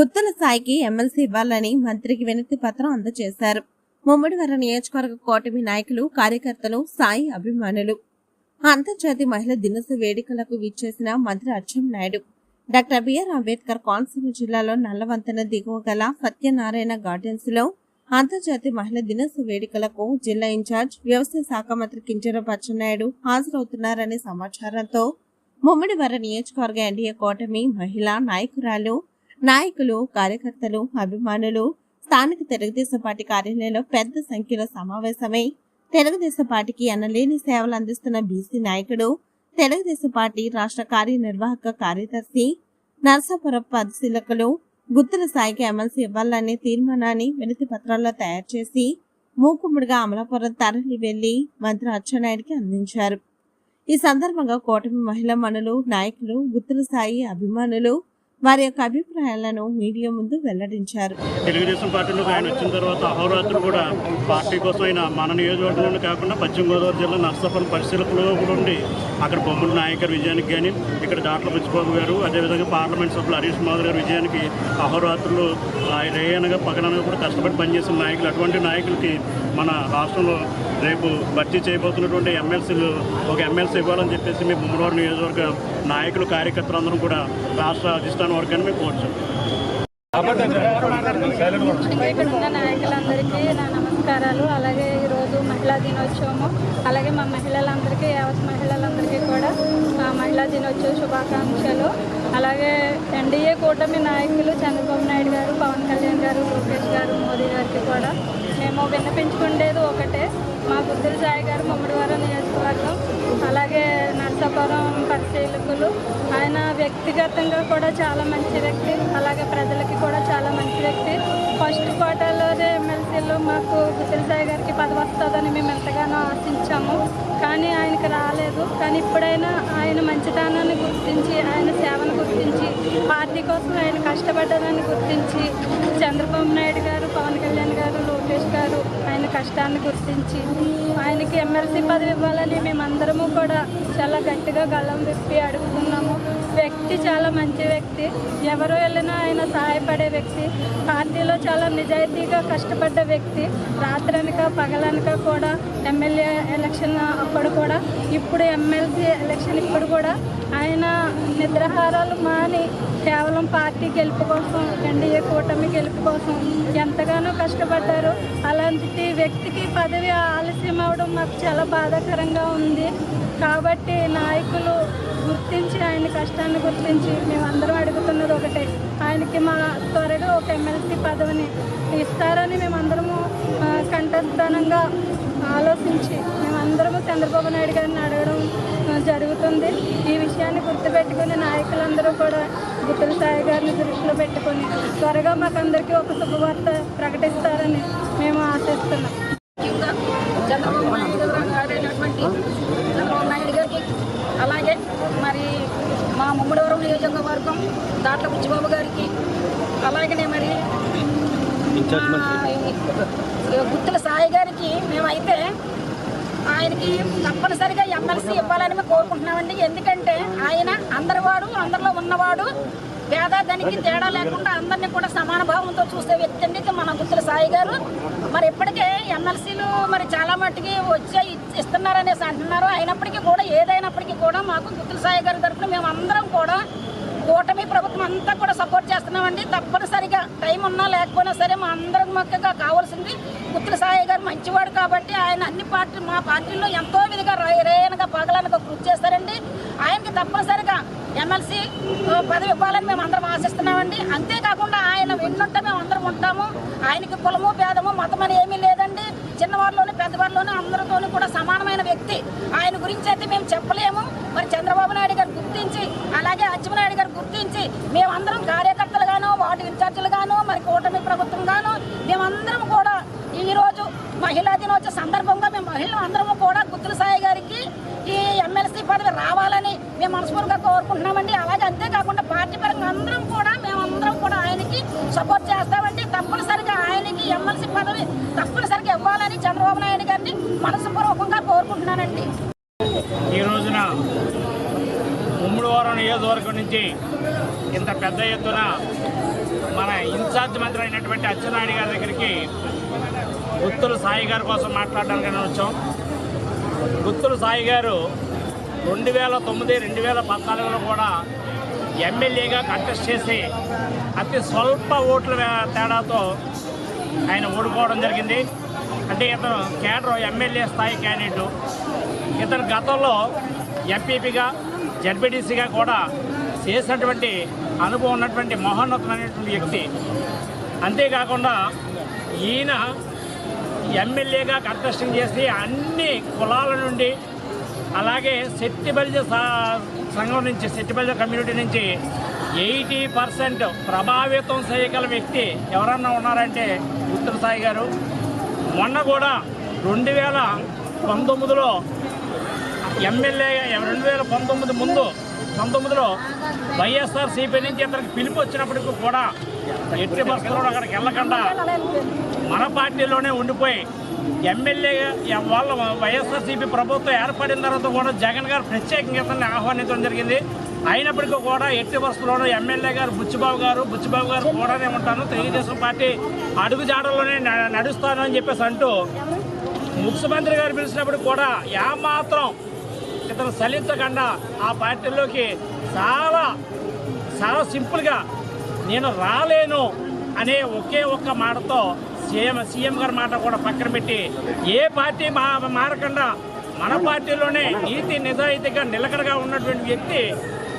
గుత్తుల సాయికి ఎమ్మెల్సీ ఇవ్వాలని మంత్రికి వినతి పత్రం అందజేశారు. ముమ్మడివర నియోజకవర్గ కూటమి నాయకులు కార్యకర్తలు సాయి అభిమానులు. అంతర్జాతీయ మహిళా దినోత్సవ వేడుకలకు విచ్చేసిన మంత్రి Atchannaidu. Doctor BR Ambedkar Konaseema జిల్లాలో నల్లవంతన దిగువ గల సత్యనారాయణ గార్డెన్స్లో అంతర్జాతీయ మహిళా దినోత్సవ వేడుకలకు జిల్లా ఇన్ఛార్జ్ వ్యవసాయ శాఖ మంత్రి కింజర నాయుడు హాజరవుతున్నారనే సమాచారంతో ముమ్మడివర నియోజకవర్గ ఎన్డీఏ కూటమి మహిళా నాయకురాలు నాయకులు కార్యకర్తలు అభిమానులు స్థానిక తెలుగుదేశం పార్టీ కార్యాలయంలో పెద్ద సంఖ్యలో సమావేశమై తెలుగుదేశం పార్టీకి ఎనలేని సేవలు అందిస్తున్న బీసీ నాయకుడు తెలుగుదేశం పార్టీ రాష్ట్ర కార్యనిర్వాహక కార్యదర్శి నరసాపురం పరిశీలకులు గుత్తుల సాయికి ఎమ్మెల్సీ ఇవ్వాలనే తీర్మానాన్ని వినతి పత్రాల్లో తయారు చేసి మూకుమ్మడిగా అమలాపురం తరలి వెళ్ళి మంత్రి అచ్చెన్నాయుడికి అందించారు. ఈ సందర్భంగా కూటమి మహిళా మనులు నాయకులు గుత్తుల సాయి అభిమానులు వారి యొక్క అభిప్రాయాలను మీడియా ముందు వెల్లడించారు. తెలుగుదేశం పార్టీలోకి ఆయన వచ్చిన తర్వాత అహోరాత్రులు కూడా పార్టీ కోసం ఆయన మన నియోజకవర్గంలో కాకుండా పశ్చిమ గోదావరి జిల్లా నర్సాపురం పరిశీలకులు కూడా ఉండి అక్కడ బొమ్మల నాయకర్ విజయానికి కానీ ఇక్కడ దాట్ల బుచ్చిబాబు గారు అదేవిధంగా పార్లమెంట్ సభ్యులు హరీష్ మోదీ గారి విజయానికి అహోరాత్రులు ఆయన రేయనగా పగలనగా కూడా కష్టపడి పనిచేసిన నాయకులు అటువంటి నాయకులకి మన రాష్ట్రంలో రేపు భర్తీ చేయబోతున్నటువంటి ఎమ్మెల్సీలు ఒక ఎమ్మెల్సీ ఇవ్వాలని చెప్పేసి మేము ముమ్మడివారి నియోజకవర్గ నాయకులు కార్యకర్తలందరం కూడా రాష్ట్ర అధిష్టాన వర్గాన్ని మేము కోరుచాం ఇక్కడ ఉన్న నాయకులందరికీ నా నమస్కారాలు. అలాగే ఈరోజు మహిళా దినోత్సవము. అలాగే మా మహిళలందరికీ యావత్ మహిళలందరికీ కూడా మా మహిళా దినోత్సవ శుభాకాంక్షలు. అలాగే ఎన్డీఏ కూటమి నాయకులు చంద్రబాబు నాయుడు గారు పవన్ కళ్యాణ్ గారు లోకేష్ గారు మోదీ గారికి కూడా మేము వినిపించుకుండేది ఒకటే. మా బుద్ధుల సాయి గారు మమ్మడివారం నియోజకవర్గం అలాగే నర్సాపురం పరిశీలకులు. ఆయన వ్యక్తిగతంగా కూడా చాలా మంచి వ్యక్తి అలాగే ప్రజలకి కూడా చాలా మంచి వ్యక్తి. ఫస్ట్ క్వార్టర్లోనే ఎమ్మెల్సీలో మాకు బుద్ధుల సాయి గారికి పదవి వస్తుందని మేము ఎంతగానో ఆశించాము. కానీ ఆయనకి రాలేదు. కానీ ఇప్పుడైనా ఆయన మంచితనాన్ని గుర్తించి ఆయన సేవను గుర్తించి పార్టీ కోసం ఆయన కష్టపడ్డదాన్ని గుర్తించి చంద్రబాబు నాయుడు గారు పవన్ కళ్యాణ్ గారు లోకేష్ గారు ఆయన కష్టాన్ని గుర్తించి ఆయనకి ఎమ్మెల్సీ పదవి ఇవ్వాలని మేమందరము కూడా చాలా గట్టిగా గల్లం విప్పి అడుగుతున్నాము. మంచి వ్యక్తి. ఎవరు వెళ్ళినా ఆయన సహాయపడే వ్యక్తి. పార్టీలో చాలా నిజాయితీగా కష్టపడ్డ వ్యక్తి. రాత్రనక పగలనక కూడా ఎమ్మెల్యే ఎలక్షన్ అప్పుడు కూడా ఇప్పుడు ఎమ్మెల్సీ ఎలక్షన్ ఇప్పుడు కూడా ఆయన నిద్రాహారాలు మాని కేవలం పార్టీ గెలుపు కోసం ఎన్డీఏ కూటమి గెలుపు కోసం ఎంతగానో కష్టపడ్డారు. అలాంటి వ్యక్తికి పదవి ఆలస్యం అవడం మాకు చాలా బాధాకరంగా ఉంది. కాబట్టి నాయకులు గుర్తించి ఆయన కష్టాన్ని గుర్తించి మేమందరం అడుగుతున్నది ఒకటే. ఆయనకి మా త్వరగా ఒక ఎమ్మెల్సీ పదవిని ఇస్తారని మేమందరము కంఠస్థానంగా ఆలోచించి మేమందరము చంద్రబాబు నాయుడు గారిని అడగడం జరుగుతుంది. ఈ విషయాన్ని గుర్తుపెట్టుకుని నాయకులందరూ కూడా గుత్తుల సాయి గారిని దృష్టిలో పెట్టుకొని త్వరగా మాకందరికీ ఒక శుభవార్త ప్రకటిస్తారని మేము ఆశిస్తున్నాం ముఖ్యంగా చంద్రబాబు నాయుడు గారు ఆడినటువంటి చంద్రబాబు నాయుడు గారికి అలాగే మరి మా ముమ్మడివరం నియోజకవర్గం దాట్ల బుచ్చిబాబు గారికి అలాగనే మరి గుత్తుల సాయి గారికి మేమైతే ఆయనకి తప్పనిసరిగా ఎమ్మెల్సీ ఇవ్వాలని మేము కోరుకుంటున్నామండి. ఎందుకంటే ఆయన అందరివాడు అందరిలో ఉన్నవాడు పేదాదానికి తేడా లేకుండా అందరినీ కూడా సమాన భావంతో చూసే వ్యక్తి అండి మన గుత్తుల సాయి గారు. మరి ఇప్పటికే ఎమ్మెల్సీలు మరి చాలా మట్టుకి వచ్చే ఇస్తున్నారనేసి అంటున్నారు. అయినప్పటికీ కూడా ఏదైనప్పటికీ కూడా మాకు గుత్తుల సాయి గారి తరఫున మేము అందరం కూడా కూటమి ప్రభుత్వం అంతా కూడా సపోర్ట్ చేస్తున్నామండి. తప్పనిసరిగా టైం ఉన్నా లేకపోయినా సరే మా అందరం మొక్కగా కావాల్సింది పుత్ర సాయి గారు మంచివాడు కాబట్టి ఆయన అన్ని పార్టీ మా పార్టీలో ఎంతో విధిగా రేయనగా పగలనగా కృషి చేస్తారండి. ఆయనకి తప్పనిసరిగా ఎమ్మెల్సీ పదవి ఇవ్వాలని మేము అందరం ఆశిస్తున్నామండి. అంతేకాకుండా ఆయన విన్నుంటే మేము అందరం ఉంటాము. ఆయనకి కులము భేదము మతం అని ఏమీ లేదండి. చిన్నవారిలోని పెద్దవారిలోని అందరితోనూ కూడా సమానమైన వ్యక్తి. ఆయన గురించి అయితే మేము చెప్పలేము మరి చంద్రబాబు నాయుడు గారు గుర్తించి అలాగే అచ్చెన్నాయుడు గుర్తించి మేమందరం కార్యకర్తలుగాను వార్డు ఇన్ఛార్జీలుగాను మరి కూటమి ప్రభుత్వంగాను మేమందరం కూడా ఈ రోజు మహిళా దినోత్సవ సందర్భంగా మేము మహిళలు అందరము కూడా గుత్తుల సాయి గారికి ఈ ఎమ్మెల్సీ పదవి రావాలని మేము మనస్ఫూర్తిగా కోరుకుంటున్నామండి. అలాగే అంతేకాకుండా పార్టీ పరంగా అందరం కూడా మేమందరం కూడా ఆయనకి సపోర్ట్ చేస్తాం. పెద్ద ఎత్తున మన ఇన్ఛార్జ్ మంత్రి అయినటువంటి అచ్చెన్నాయుడు గారి దగ్గరికి గుత్తుల సాయి గారి కోసం మాట్లాడడానికి వచ్చాం. గుత్తుల సాయి గారు రెండు వేల తొమ్మిది రెండు వేల పద్నాలుగులో కూడా ఎమ్మెల్యేగా కంటెస్ట్ చేసి అతి స్వల్ప ఓట్ల తేడాతో ఆయన ఓడిపోవడం జరిగింది. అంటే ఇతను కేడర్ ఎమ్మెల్యే స్థాయి క్యాండిడేటు ఇతను గతంలో ఎంపీపీగా జడ్పీటీసీగా కూడా చేసినటువంటి అనుభవం ఉన్నటువంటి మహోన్నతమైనటువంటి వ్యక్తి. అంతేకాకుండా ఈయన ఎమ్మెల్యేగా కంటెస్టింగ్ చేసి అన్ని కులాల నుండి అలాగే శక్తిబలిజ సా- సంఘం నుంచి శక్తిబలిజ కమ్యూనిటీ నుంచి ఎయిటీ పర్సెంట్ ప్రభావితం చేయగల వ్యక్తి ఎవరన్నా ఉన్నారంటే ఉత్తర సాయి గారు. మొన్న కూడా రెండు వేల పంతొమ్మిదిలో ఎమ్మెల్యే రెండు వేల పంతొమ్మిది ముందు పంతొమ్మిదిలో వైఎస్ఆర్ సిపి నుంచి అతనికి పిలుపు వచ్చినప్పటికీ కూడా ఎట్టి బస్సులో అక్కడికి వెళ్ళకుండా మన పార్టీలోనే ఉండిపోయి ఎమ్మెల్యే వాళ్ళ వైఎస్ఆర్సీపీ ప్రభుత్వం ఏర్పడిన తర్వాత కూడా జగన్ గారు ప్రత్యేకంగా ఇతన్ని ఆహ్వానించడం జరిగింది. అయినప్పటికీ కూడా ఎట్టి బస్సులోనూ ఎమ్మెల్యే గారు బుచ్చిబాబు గారు బుచ్చిబాబు గారు కూడానే ఉంటాను తెలుగుదేశం పార్టీ అడుగుజాడల్లోనే న- నడుస్తాను అని చెప్పేసి అంటూ ముఖ్యమంత్రి గారు పిలిచినప్పుడు కూడా ఏమాత్రం అతను సలించకుండా ఆ పార్టీలోకి చాలా చాలా సింపుల్గా నేను రాలేను అనే ఒకే ఒక్క మాటతో సీఎం సీఎం గారి మాట కూడా పక్కన పెట్టి ఏ పార్టీ మా మారకుండా మన పార్టీలోనే నీతి నిజాయితీగా నిలకడగా ఉన్నటువంటి వ్యక్తి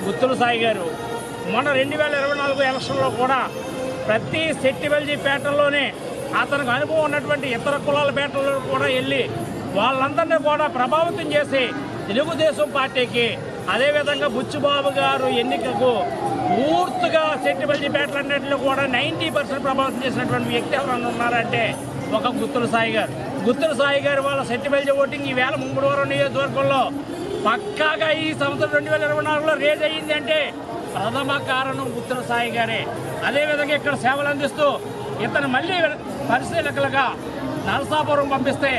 గుత్తుల సాయి గారు. మొన్న రెండు వేల ఇరవై నాలుగు ఎలక్షన్లో కూడా ప్రతి సెట్టివల్జీ పేటల్లోనే అతనికి అనుభవం ఉన్నటువంటి ఇతర కులాల పేటల్లో కూడా వెళ్ళి వాళ్ళందరినీ కూడా ప్రభావితం చేసి తెలుగుదేశం పార్టీకి అదేవిధంగా బుచ్చుబాబు గారు ఎన్నికకు పూర్తిగా శెట్టిబల్జీ పేటలన్నింటిలో కూడా నైంటీ పర్సెంట్ ప్రభావితం చేసినటువంటి వ్యక్తి ఎవరన్నా ఉన్నారంటే ఒక గుత్తుల సాయి గారు. గుత్తుల సాయి గారు వాళ్ళ సెట్టిబల్జి ఓటింగ్ ఈ వేల ముంగుడవరం నియోజకవర్గంలో పక్కాగా ఈ సంవత్సరం రెండు వేల ఇరవై నాలుగులో రేజ్ అయ్యింది అంటే ప్రథమ కారణం గుత్తుల సాయి గారే. అదేవిధంగా ఇక్కడ సేవలు అందిస్తూ ఇతను మళ్ళీ పరిశీలకులుగా నరసాపురం పంపిస్తే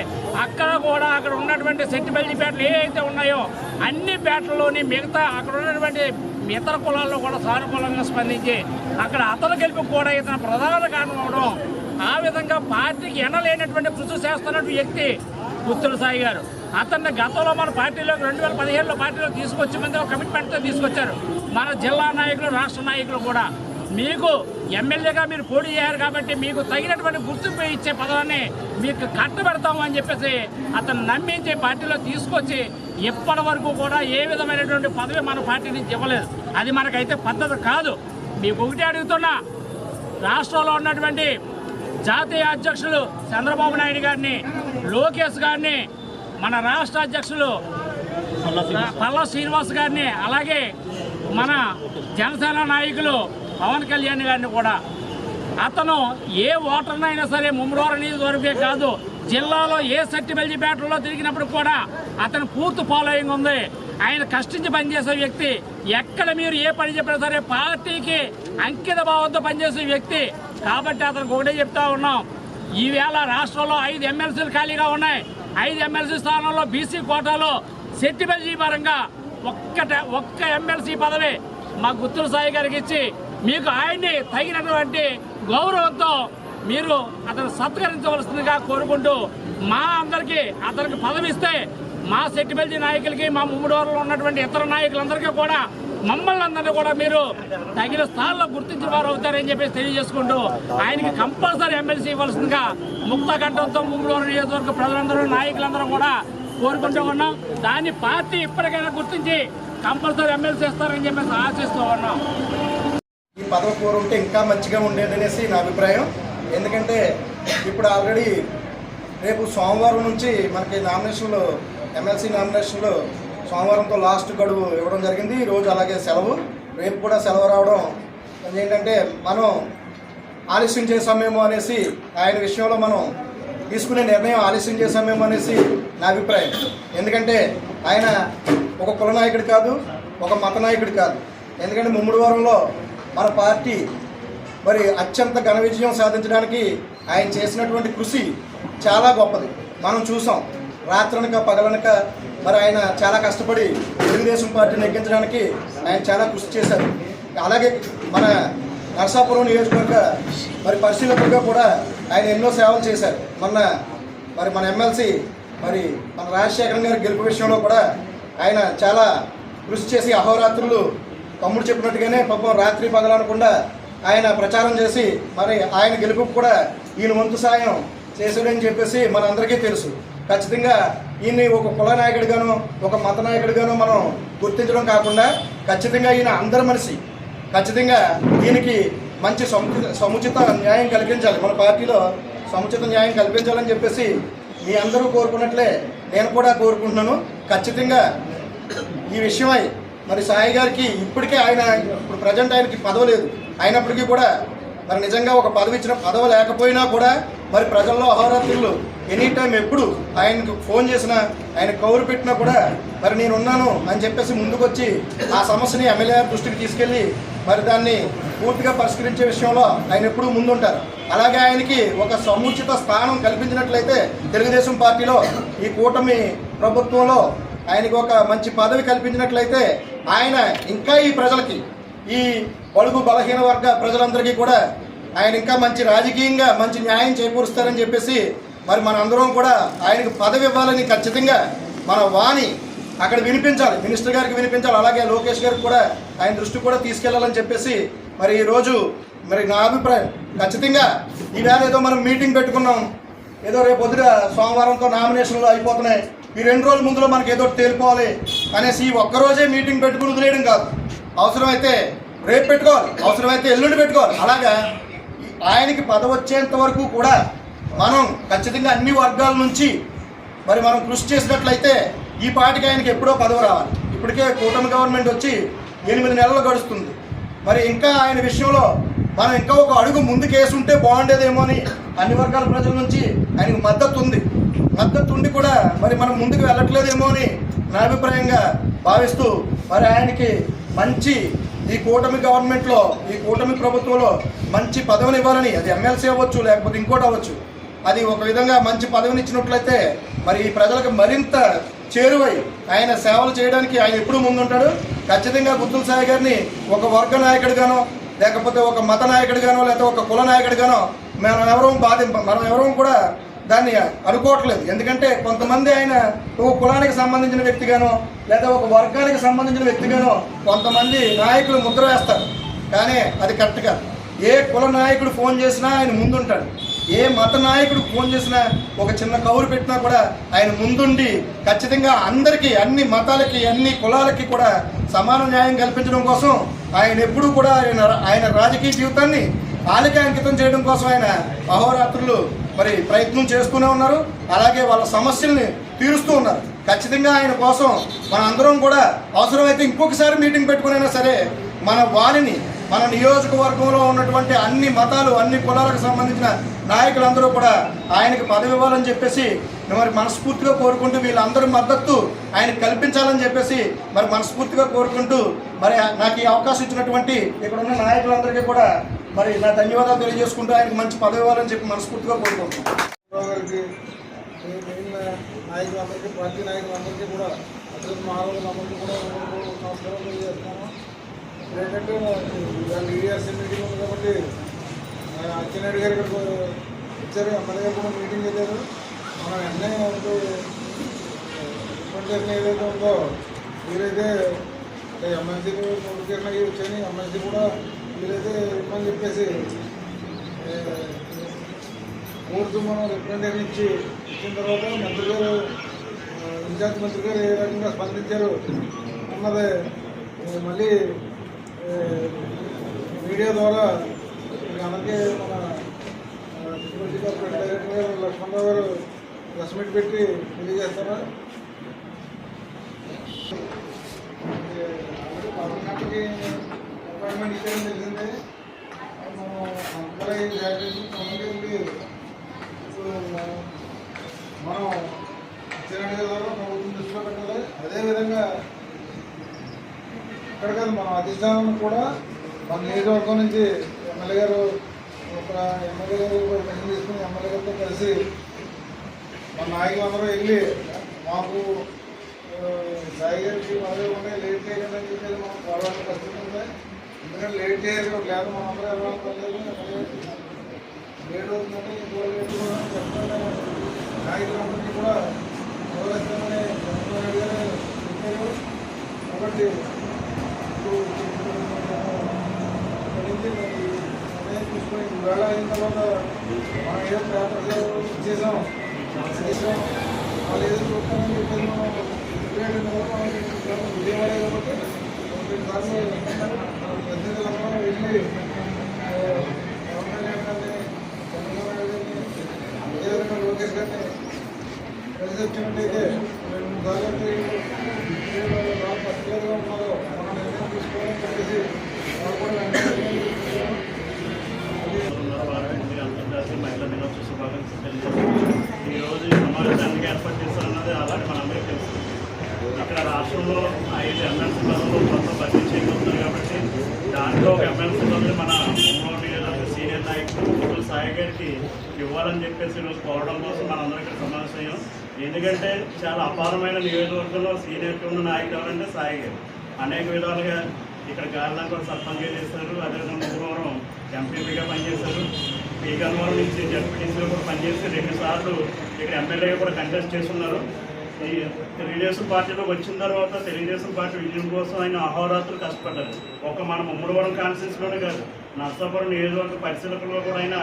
అక్కడ కూడా అక్కడ ఉన్నటువంటి సెట్టిబల్జీ పేటలు ఏవైతే ఉన్నాయో అన్ని పేటల్లోని మిగతా అక్కడ ఉన్నటువంటి ఇతర కులాల్లో కూడా సానుకూలంగా స్పందించి అక్కడ అతను గెలుపు కూడా ఇతను ప్రధాన కారణం అవడం ఆ విధంగా పార్టీకి ఎనలేనటువంటి కృషి చేస్తున్నటువంటి వ్యక్తి గుత్తుల సాయి గారు. అతన్ని గతంలో మన పార్టీలోకి రెండు వేల పదిహేడులో పార్టీలో తీసుకొచ్చి మంది ఒక కమిట్మెంట్తో తీసుకొచ్చారు. మన జిల్లా నాయకులు రాష్ట్ర నాయకులు కూడా మీకు ఎమ్మెల్యేగా మీరు పోటీ చేయారు కాబట్టి మీకు తగినటువంటి గుర్తింపు ఇచ్చే పదవాన్ని మీకు కట్టబెడతాము అని చెప్పేసి అతను నమ్మించి పార్టీలో తీసుకొచ్చి ఇప్పటి వరకు కూడా ఏ విధమైనటువంటి పదవి మన పార్టీ నుంచి ఇవ్వలేదు. అది మనకైతే పద్ధతి కాదు. మీకు ఒకటి అడుగుతున్నా రాష్ట్రంలో ఉన్నటువంటి జాతీయ అధ్యక్షులు చంద్రబాబు నాయుడు గారిని లోకేష్ గారిని మన రాష్ట్ర అధ్యక్షులు పల్లా శ్రీనివాస్ గారిని అలాగే మన జనసేన నాయకులు పవన్ కళ్యాణ్ గారిని కూడా. అతను ఏ ఓటర్నైనా సరే ముమ్మడోర నియోజకవర్గే కాదు జిల్లాలో ఏ సర్టిబెల్జిపేటలో తిరిగినప్పుడు కూడా అతను పూర్తి ఫాలోయింగ్ ఉంది. ఆయన కష్టించి పనిచేసే వ్యక్తి ఎక్కడ మీరు ఏ పని చెప్పినా సరే పార్టీకి అంకిత భావంతో పనిచేసే వ్యక్తి. కాబట్టి అతనికి ఒకటే చెప్తా ఉన్నాం ఈవేళ రాష్ట్రంలో ఐదు ఎమ్మెల్సీలు ఖాళీగా ఉన్నాయి. ఐదు ఎమ్మెల్సీ స్థానంలో బీసీ కోటాలో సెట్టిబెల్జీ పరంగా ఒక్కట ఒక్క ఎమ్మెల్సీ పదవి మా గుత్తుల సాయి గారికి ఇచ్చి మీకు ఆయన్ని తగినటువంటి గౌరవంతో మీరు అతను సత్కరించవలసిందిగా కోరుకుంటూ మా అందరికీ అతనికి పదవిస్తే మా సెట్టిబెల్జీ నాయకులకి మా ముమ్మడోరులో ఉన్నటువంటి ఇతర నాయకులందరికీ కూడా మమ్మల్ని అందరినీ కూడా మీరు తగిన స్థాయిలో గుర్తించిన వారు అవుతారని చెప్పేసి తెలియజేసుకుంటూ ఆయనకి కంపల్సరీ ఎమ్మెల్సీ ఇవ్వాల్సిందిగా ముక్త కంఠంతో ముమ్మడోరు నియోజకవర్గ ప్రజలందరూ నాయకులందరూ కూడా కోరుకుంటూ ఉన్నాం దాన్ని పార్టీ ఇప్పటికైనా గుర్తించి కంపల్సరీ ఎమ్మెల్సీ ఇస్తారని చెప్పేసి ఆశిస్తూ ఉన్నాం. ఈ పదవి కూర ఉంటే ఇంకా మంచిగా ఉండేదనేసి నా అభిప్రాయం. ఎందుకంటే ఇప్పుడు ఆల్రెడీ రేపు సోమవారం నుంచి మనకి నామినేషన్లు ఎమ్మెల్సీ నామినేషన్లు సోమవారంతో లాస్ట్ గడువు ఇవ్వడం జరిగింది. ఈరోజు రోజు అలాగే సెలవు. రేపు కూడా సెలవు రావడం ఏంటంటే మనం ఆలస్యం చేసామేమో అనేసి ఆయన విషయంలో మనం తీసుకునే నిర్ణయం ఆలస్యం చేశామేమో అనేసి నా అభిప్రాయం. ఎందుకంటే ఆయన ఒక కుల నాయకుడు కాదు ఒక మత నాయకుడు కాదు. ఎందుకంటే ముమ్మడి వారంలో మన పార్టీ మరి అత్యంత ఘన విజయం సాధించడానికి ఆయన చేసినటువంటి కృషి చాలా గొప్పది. మనం చూసాం రాత్రనక పగలనక మరి ఆయన చాలా కష్టపడి తెలుగుదేశం పార్టీని ఎక్కించడానికి ఆయన చాలా కృషి చేశారు. అలాగే మన నర్సాపురం నియోజకవర్గ మరి పరిశీలకులుగా కూడా ఆయన ఎన్నో సేవలు చేశారు. మొన్న మరి మన ఎమ్మెల్సీ మరి మన రాజశేఖరం గారి గెలుపు విషయంలో కూడా ఆయన చాలా కృషి చేసి అహోరాత్రులు తమ్ముడు చెప్పినట్టుగానే పాపం రాత్రి పగలనకుండా ఆయన ప్రచారం చేసి మరి ఆయన గెలుపుకు కూడా ఈయన వంతు సాయం చేశాడని చెప్పేసి మనందరికీ తెలుసు. ఖచ్చితంగా ఈయన్ని ఒక కుల నాయకుడిగాను ఒక మత నాయకుడిగాను మనం గుర్తించడం కాకుండా ఖచ్చితంగా ఈయన అందరి మనిషి ఖచ్చితంగా దీనికి మంచి సముచిత న్యాయం కల్పించాలి మన పార్టీలో సముచిత న్యాయం కల్పించాలని చెప్పేసి మీ అందరూ కోరుకున్నట్లే నేను కూడా కోరుకుంటున్నాను. ఖచ్చితంగా ఈ విషయమై మరి సాయి గారికి ఇప్పటికే ఆయన ఇప్పుడు ప్రజెంట్ ఆయనకి పదవి లేదు. అయినప్పటికీ కూడా మరి నిజంగా ఒక పదవి ఇచ్చిన పదవి లేకపోయినా కూడా మరి ప్రజల్లో అహోరాత్రులు ఎనీ టైం ఎప్పుడు ఆయనకు ఫోన్ చేసినా ఆయన కౌరు పెట్టినా కూడా మరి నేను ఉన్నాను అని చెప్పేసి ముందుకొచ్చి ఆ సమస్యని ఎమ్మెల్యే దృష్టికి తీసుకెళ్ళి మరి దాన్ని పూర్తిగా పరిష్కరించే విషయంలో ఆయన ఎప్పుడూ ముందుంటారు. అలాగే ఆయనకి ఒక సముచిత స్థానం కల్పించినట్లయితే తెలుగుదేశం పార్టీలో ఈ కూటమి ప్రభుత్వంలో ఆయనకు ఒక మంచి పదవి కల్పించినట్లయితే ఆయన ఇంకా ఈ ప్రజలకి ఈ బడుగు బలహీన వర్గ ప్రజలందరికీ కూడా ఆయన ఇంకా మంచి రాజకీయంగా మంచి న్యాయం చేకూరుస్తారని చెప్పేసి మరి మన అందరం కూడా ఆయనకు పదవి ఇవ్వాలని ఖచ్చితంగా మన వాణి అక్కడ వినిపించాలి. మినిస్టర్ గారికి వినిపించాలి. అలాగే లోకేష్ గారికి కూడా ఆయన దృష్టి కూడా తీసుకెళ్ళాలని చెప్పేసి మరి ఈ రోజు మరి నా అభిప్రాయం. ఖచ్చితంగా ఈవేళ ఏదో మనం మీటింగ్ పెట్టుకున్నాం. ఏదో రేపు పొద్దున సోమవారంతో నామినేషన్లు అయిపోతున్నాయి. ఈ రెండు రోజుల ముందులో మనకి ఏదో తేలిపోవాలి అనేసి ఈ ఒక్కరోజే మీటింగ్ పెట్టుకుని వదిలేయడం కాదు. అవసరమైతే రేపు పెట్టుకోవాలి. అవసరమైతే ఎల్లుండి పెట్టుకోవాలి. అలాగా ఆయనకి పదవి వచ్చేంత వరకు కూడా మనం ఖచ్చితంగా అన్ని వర్గాల నుంచి మరి మనం కృషి చేసినట్లయితే ఈ పాటికి ఆయనకి ఎప్పుడో పదవి రావాలి. ఇప్పటికే కూటమి గవర్నమెంట్ వచ్చి ఎనిమిది నెలలు గడుస్తుంది. మరి ఇంకా ఆయన విషయంలో మనం ఇంకా ఒక అడుగు ముందుకు వేసుంటే బాగుండేదేమో అని అన్ని వర్గాల ప్రజల నుంచి ఆయనకు మద్దతు ఉంది మద్దతు ఉండి కూడా మరి మనం ముందుకు వెళ్ళట్లేదేమో అని నా అభిప్రాయంగా భావిస్తూ మరి ఆయనకి మంచి ఈ కూటమి గవర్నమెంట్లో ఈ కూటమి ప్రభుత్వంలో మంచి పదవిని ఇవ్వాలని అది ఎమ్మెల్సీ అవ్వచ్చు లేకపోతే ఇంకోటి అవ్వచ్చు అది ఒక విధంగా మంచి పదవిని ఇచ్చినట్లయితే మరి ఈ ప్రజలకు మరింత చేరువై ఆయన సేవలు చేయడానికి ఆయన ఎప్పుడూ ముందుంటాడు. ఖచ్చితంగా గుత్తుల సాయి గారిని ఒక వర్గ నాయకుడిగానో లేకపోతే ఒక మత నాయకుడిగానో లేకపోతే ఒక కుల నాయకుడిగానో మనం ఎవరూ బాధింప మనం ఎవరూ కూడా దాన్ని అనుకోవట్లేదు. ఎందుకంటే కొంతమంది ఆయన ఒక కులానికి సంబంధించిన వ్యక్తిగానో లేదా ఒక వర్గానికి సంబంధించిన వ్యక్తిగానో కొంతమంది నాయకులు ముద్ర వేస్తారు. కానీ అది కరెక్ట్ కాదు. ఏ కుల నాయకుడు ఫోన్ చేసినా ఆయన ముందుంటాడు. ఏ మత నాయకుడు ఫోన్ చేసినా ఒక చిన్న కౌరు పెట్టినా కూడా ఆయన ముందుండి ఖచ్చితంగా అందరికీ అన్ని మతాలకి అన్ని కులాలకి కూడా సమాన న్యాయం కల్పించడం కోసం ఆయన ఎప్పుడూ కూడా ఆయన ఆయన రాజకీయ జీవితాన్ని వాళ్ళకి అంకితం చేయడం కోసం ఆయన అహోరాత్రులు మరి ప్రయత్నం చేస్తూనే ఉన్నారు. అలాగే వాళ్ళ సమస్యల్ని తీరుస్తూ ఉన్నారు. ఖచ్చితంగా ఆయన కోసం మన అందరం కూడా అవసరమైతే ఇంకొకసారి మీటింగ్ పెట్టుకునైనా సరే మన వారిని మన నియోజకవర్గంలో ఉన్నటువంటి అన్ని మతాలు అన్ని కులాలకు సంబంధించిన నాయకులందరూ కూడా ఆయనకి పదవి ఇవ్వాలని చెప్పేసి మరి మనస్ఫూర్తిగా కోరుకుంటూ వీళ్ళందరి మద్దతు ఆయనకు కల్పించాలని చెప్పేసి మరి మనస్ఫూర్తిగా కోరుకుంటూ మరి నాకు ఈ అవకాశం ఇచ్చినటువంటి ఇక్కడ ఉన్న నాయకులందరికీ కూడా మరి నా ధన్యవాదాలు తెలియజేసుకుంటూ ఆయనకు మంచి పదవి ఇవ్వాలని చెప్పి మనస్ఫూర్తిగా కోరుకుంటున్నాను. నాయకులందరికీ పార్టీ నాయకులందరికీ కూడా కూడా నమస్కారం తెలియజేస్తున్నాము లేదంటే వాళ్ళు ఇవాళ ఈఆర్సీ మీటింగ్ ఉంది కాబట్టి అచ్చెన్నాయుడు గారు ఇక్కడ వచ్చారు. ఎమ్మెల్యే గారు కూడా మీటింగ్ వెళ్ళారు. మన ఎన్ఐ అంటే ఏదైతే ఉందో వీరైతే ఎమ్మెల్సీ నోటిఫికేషన్ అయ్యి వచ్చాయని ఎమ్మెల్సీ కూడా వీరైతే ఇవ్వమని చెప్పేసి ఏ, కోర్టు మనం రిప్రజెంటేషన్ ఇచ్చి ఇచ్చిన తర్వాత మంత్రి గారు ఇన్ఛార్జ్ మంత్రి గారు ఏ రకంగా స్పందించారు అన్నది మళ్ళీ మీడియా ద్వారా మీకు మన ఆ, సెక్యూరిటీ కార్పొరేట్ డైరెక్టర్ గారు లక్ష్మణరావు గారు ప్రెస్ మీట్ పెట్టి తెలియజేస్తారా ఆల్రెడీ పదకొండు గంటలకి అపాయింట్మెంట్ ఇచ్చారని తెలిసిందే. మనం అందరూ జాగ్రత్తలు తొమ్మిది ఇప్పుడు మనం ఇచ్చినట్టు కదా ప్రభుత్వం దృష్టిలో పెట్టాలి అదేవిధంగా ఇక్కడ కాదు మన అధిష్టానం కూడా మన నియోజకవర్గం నుంచి ఎమ్మెల్యే గారు ఒక ఎమ్మెల్యే గారు మెసేజ్ తీసుకుని ఎమ్మెల్యే గారితో కలిసి మన నాయకులందరూ వెళ్ళి మాకు సాయి గారికి మనమే ఉన్నాయి లేట్ చేయకుండా అని చెప్పేసి మనం పోరాటం ఉంది. ఎందుకంటే లేట్ చేయాలి లేదు మనం అందరూ వెళ్ళాలి లేట్ అవుతుందంటే ఇంకో లేట్ కూడా చెప్తానే. నాయకులందరికీ కూడా గౌరవిస్తామని చంద్రబాబు నాయుడు గారు చెప్పారు. కాబట్టి ఇప్పుడు ఇక్కడి నుంచి మరి నిర్ణయం తీసుకొని వేళ అయిన తర్వాత మనం ఏదో పేపర్ ఇచ్చేసాం. చేసాం వాళ్ళు ఏదో చూస్తామని చెప్పేసి మనం విజయవాడ విజయవాడ కాబట్టి రెండు వెళ్ళి ఆ, గారిని చంద్రబాబు గారిని అదేవిధంగా లోకేష్ గారిని కలిసి రెండు సార్లు పర్టికులర్గా మనం నిర్ణయం తీసుకోవాలని చెప్పేసి వాళ్ళు కూడా వెంటనే నిర్ణయం తీసుకున్నారు. అంతర్జాతీయ మహిళా దినోత్సవ శుభాకాంక్షలు తెలియజేస్తున్నాను ఈ రోజు ఈ సమావేశానికి ఏర్పాటు చేస్తారన్నది అలాగే మనందరికీ తెలుసు ఇక్కడ రాష్ట్రంలో ఐదు ఎమ్మెల్సీ పదవులు మొత్తం భర్తీ చేయబోతున్నారు కాబట్టి దాంట్లో ఒక ఎమ్మెల్సీ పదవి మన ఉమ్మడి నియోజకవర్గ సీనియర్ నాయకులు ముగ్గురు సాయి గారికి ఇవ్వాలని చెప్పేసి ఈరోజు కోరడం కోసం మనందరం ఇక్కడ సమావేశం ఎందుకంటే చాలా అపారమైన నియోజకవర్గంలో సీనియర్ ఉన్న నాయకులు ఎవరంటే సాయి గారు. అనేక విధాలుగా ఇక్కడ గాలిలో కూడా సర్పంచ్గా చేశారు అదేవిధంగా ముగ్గురం ఎంపీపీగా పనిచేశారు పీగన్వరం నుంచి జడ్పీటీసీలో కూడా పనిచేసి రెండు సార్లు ఇక్కడ ఎమ్మెల్యేగా కూడా కంటెస్ట్ చేస్తున్నారు. ఈ తెలుగుదేశం పార్టీలోకి వచ్చిన తర్వాత తెలుగుదేశం పార్టీ విజయం కోసం ఆయన అహోరాత్రులు కష్టపడ్డారు. ఒక మన ముమ్మడివరం కాన్స్టిట్యూన్సీలోనే కాదు నర్సాపురం నియోజకవర్గ పరిశీలకుల్లో కూడా ఆయన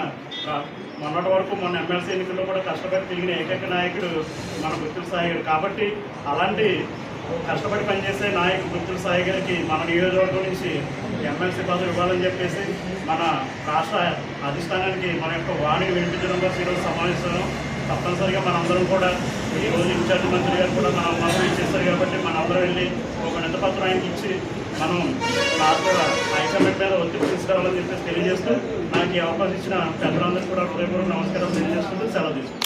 మొన్నటి వరకు మొన్న ఎమ్మెల్సీ ఎన్నికల్లో కూడా కష్టపడి తిరిగిన ఏకైక నాయకుడు మన గుర్తుల సాయి కాబట్టి అలాంటి కష్టపడి పనిచేసే నాయకుడు గుర్తుల సాయి గారికి మన నియోజకవర్గం నుంచి ఎమ్మెల్సీ పదవి ఇవ్వాలని చెప్పేసి మన రాష్ట్ర అధిష్టానానికి మన యొక్క వాణిని వినిపించడం కోసం ఈరోజు సమావేశం తప్పనిసరిగా మనందరం కూడా ఈ రోజు ఇన్ఛార్జ్ మంత్రి గారు కూడా మన అందరం ఇచ్చేస్తారు కాబట్టి మనందరం వెళ్ళి ఒక నిందపత్రం ఆయనకి ఇచ్చి మనం నాకు హైకమాండ్ మీద ఒత్తిడి తీసుకురావాలని చెప్పేసి తెలియజేస్తూ నాకు ఈ అవకాశం ఇచ్చిన పెద్దలందరికీ కూడా హృదయపూర్వక నమస్కారం తెలియజేస్తుంటూ సెలవు తీసుకుంటాం.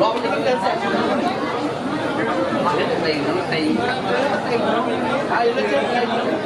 Thank you.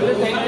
Ele tem.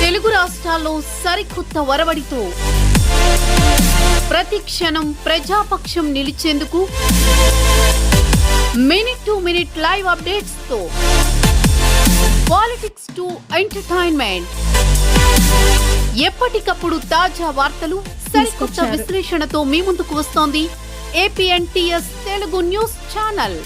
Telugu రాష్ట్రాల్లో సరికొత్త వరవడితో ప్రతి క్షణం ప్రజాపక్షం నిలిచేందుకు మినిట్ టు మినిట్ లైవ్ అప్డేట్స్తో పాలిటిక్స్ టు ఎంటర్టైన్మెంట్. ఎప్పటికప్పుడు తాజా వార్తలు సరికొత్త. విశ్లేషణతో మీ ముందుకు వస్తోంది APN TS Telugu news channel